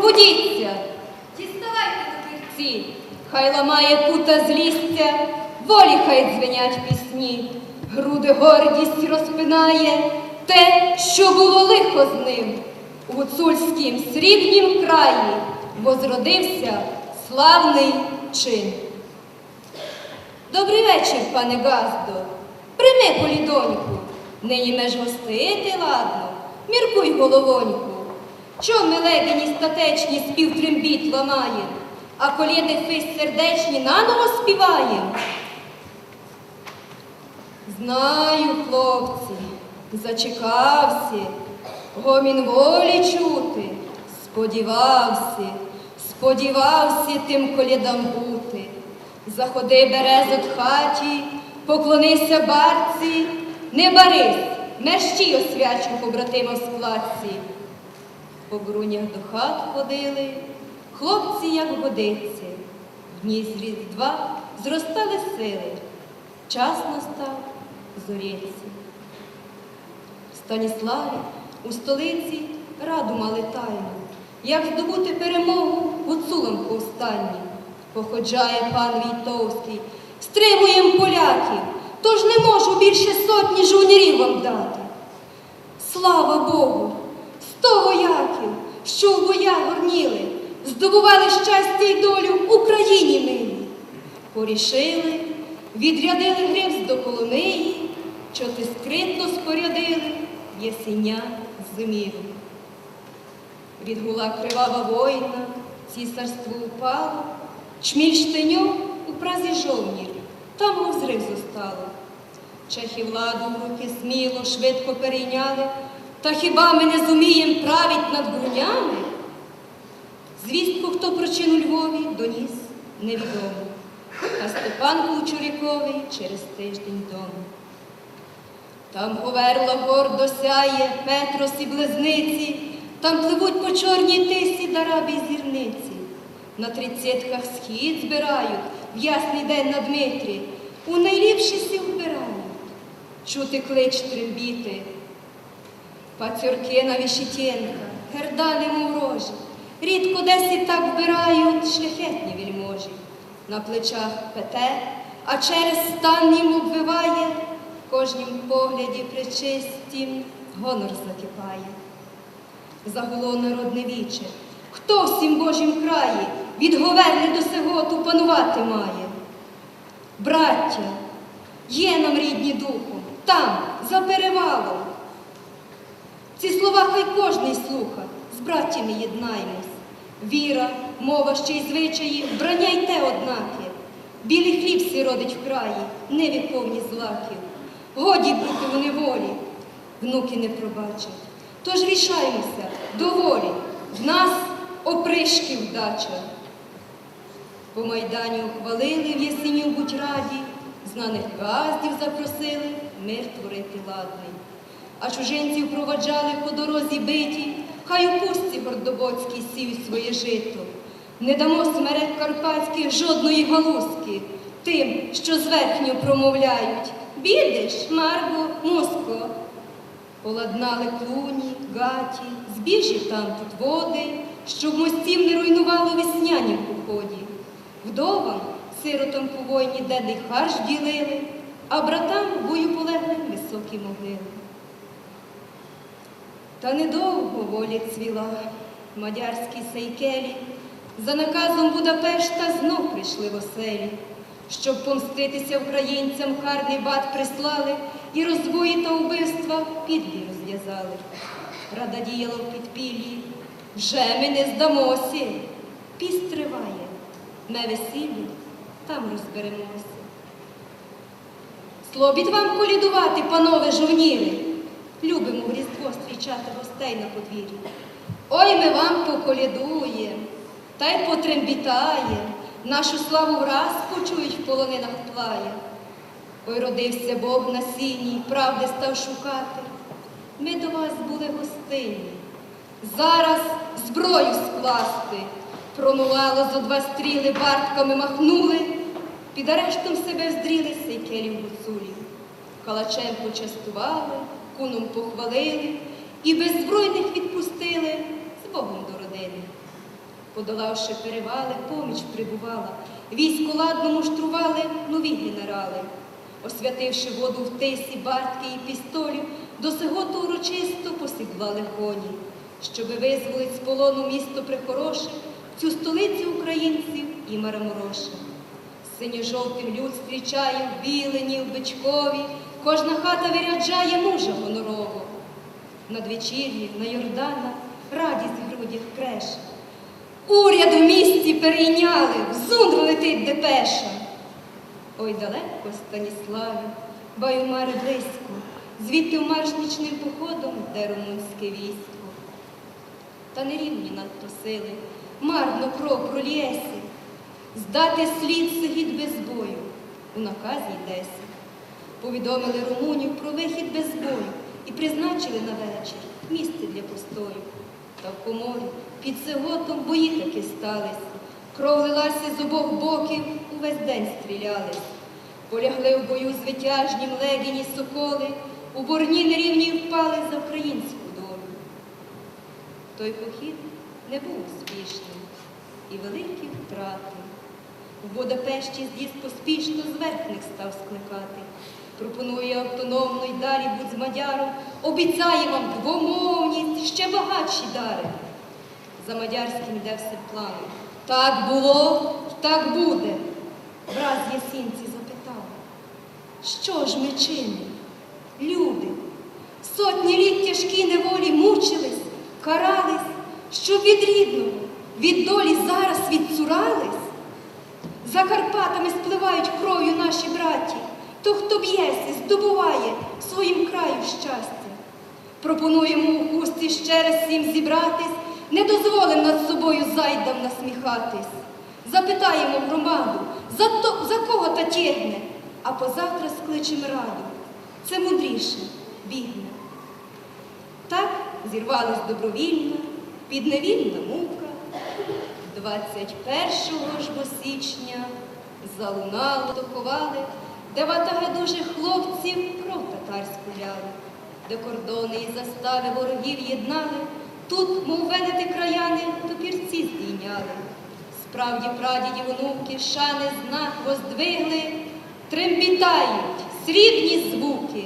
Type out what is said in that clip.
пробудіться, діставайте до кирці, хай ламає пута злістя, волі хай дзвенять пісні, груди гордість розпинає те, що було лихо з ним. У гуцульськім срібнім краї возродився славний чин. Добрий вечір, пане Газдо. Прийми полідоньку. Нині меж гостити ладно, міркуй головоньку. Чом ми статечні спів трембіт ламає, а колєди фись сердечні наново співаєм? Знаю, хлопці, зачекався, гомін волі чути, сподівався, сподівався тим колядам бути. Заходи березот хаті, поклонися барці, не барись, мерщій освячу побратима в сплатці. По брунях до хат ходили, хлопці, як годиться, в дні з різдва зростали сили, час настав зоріться. В Станіславі у столиці раду мали тайну, як здобути перемогу гуцулам повстанні. Походжає пан Війтовський, стримуєм поляків, тож не можу більше сотні жовнірів вам дати. Слава Богу! Сто вояків, що в боях горніли, здобували щастя й долю Україні милі. Порішили, відрядили гривз до Коломиї, чоти скритно спорядили єсеня зиміру. Відгула кривава война, цісарство упало, чміль штеньов у празі жовнір, там мов зрив зостало. Чехи владу в руки сміло, швидко перейняли, та хіба ми не зумієм править над грунями? Звістку, хто причину Львові доніс, невідомо, а Степан Кучуряковий через тиждень дому. Там говерла гордо сяє Петрос і близниці, там пливуть по чорній тисі дарабі зірниці. На тридцятках схід збирають в ясний день на Дмитрі, у найліпші сіл вбирають. Чути клич трембіти, пацюрки на вішітєнка, гердани моврожі. Рідко десь і так вбирають шляхетні вельможі. На плечах пете, а через стан їм обвиває, в кожнім погляді причистім гонор закипає. Загуло народне віче, хто в сім Божім краї від Говерни до Сеготу панувати має? Браття, є нам рідні духом, там, за перевалом. Ці слова хай кожний слуха, з браттями єднаймось. Віра, мова ще й звичаї, вбрання й те однаке. Білий хліб сі родить в краї, не віковні злаків. Годі бути у неволі, внуки не пробачать. Тож рішаймося, доволі, в нас опришки вдача. По майдані ухвалили в ясеню будь раді, знаних газдів запросили мир творити ладний. А чужинців проваджали по дорозі биті, хай у пустці гордобоцькій сіють своє жито. Не дамо смерек карпатських жодної галузки тим, що зверхньо промовляють. Бідиш, Марго, Моско. Поладнали клуні, гаті, збіжі там тут води, щоб мостів не руйнувало весняні в поході. Вдовам, сиротам по войні денний харч ділили, а братам бою полеглим високі могили. Та недовго воля цвіла, мадярські сейкелі, за наказом Будапешта знов прийшли в оселі, щоб помститися українцям карний бат прислали і розбої та вбивства підлі розв'язали. Рада діяла в підпіллі, вже ми не здамося, піст триває, на весіллі там розберемося. Слобід вам колідувати, панове жовніри, любимо в зустрічати гостей на подвір'ї. Ой, ми вам поколядуєм, та й потрембітає, нашу славу враз почують в полонинах тлає. Ой, родився Бог на сіні, правди став шукати. Ми до вас були гостинні. Зараз зброю скласти. Пронувало зо два стріли, бартками махнули, під арештом себе вздріли сейкелів гуцулі. Калачем почастували, куном похвалили і беззбройних відпустили з Богом до родини. Подолавши перевали, поміч прибувала. Військо ладно муштрували нові генерали. Освятивши воду в тисі, бартки і пістолі, до сиготу урочисто посідлали коні, щоби визволить з полону місто прихороше, цю столицю українців і марамороше. Синьо-жовтим люд зустрічає в Білені, в Бичкові, кожна хата виряджає мужа гонорового. Надвечір'ї, на Йордана, радість грудях креше. Уряд в місті перейняли, в Зундру летить депеша. Ой, далеко, Станіславі, баюмари близько, звідти марш нічним походом йде румунське військо. Та не рівні надто сили, марно кров пролєся, здати слід сигід без бою, у наказі йдеся. Повідомили румунів про вихід без бою і призначили на вечір місце для постою. Та в коморі під сиготом бої таки стались. Кров лилася з обох боків, увесь день стрілялись. Полягли в бою звитяжні млегіні соколи, у борні нерівні впали за українську долю. Той похід не був успішним і великі втрати. В Будапешті з'їзд поспішно зверхних став скликати. Пропонує автономно й далі будь з мадяром, обіцяє вам двомовність, ще багатші дари. За мадярським йде все планом. Так було, так буде. Враз ясінці запитав. Що ж ми чинимо? Люди, сотні літ тяжкі неволі мучились, карались, щоб від рідного, від долі зараз відцурались. За Карпатами спливають кров'ю наші браті, то хто б'ється, здобуває своїм краю щастя. Пропонуємо у хусті ще раз всім зібратись, не дозволим над собою зайдам насміхатись. Запитаємо громаду, за, то, за кого та тєгне, а позавтра скличем раду. Це мудріше, бігне. Так зірвались добровільно, підневільна мука. 21 ж бо січня залунало, тоховали, де ватаги дуже хлопців кров татарську ляли, де кордони і застави ворогів єднали, тут, мов венети краяни, топірці здійняли. Справді прадіді онуки шани знак воздвигли, трембітають срібні звуки,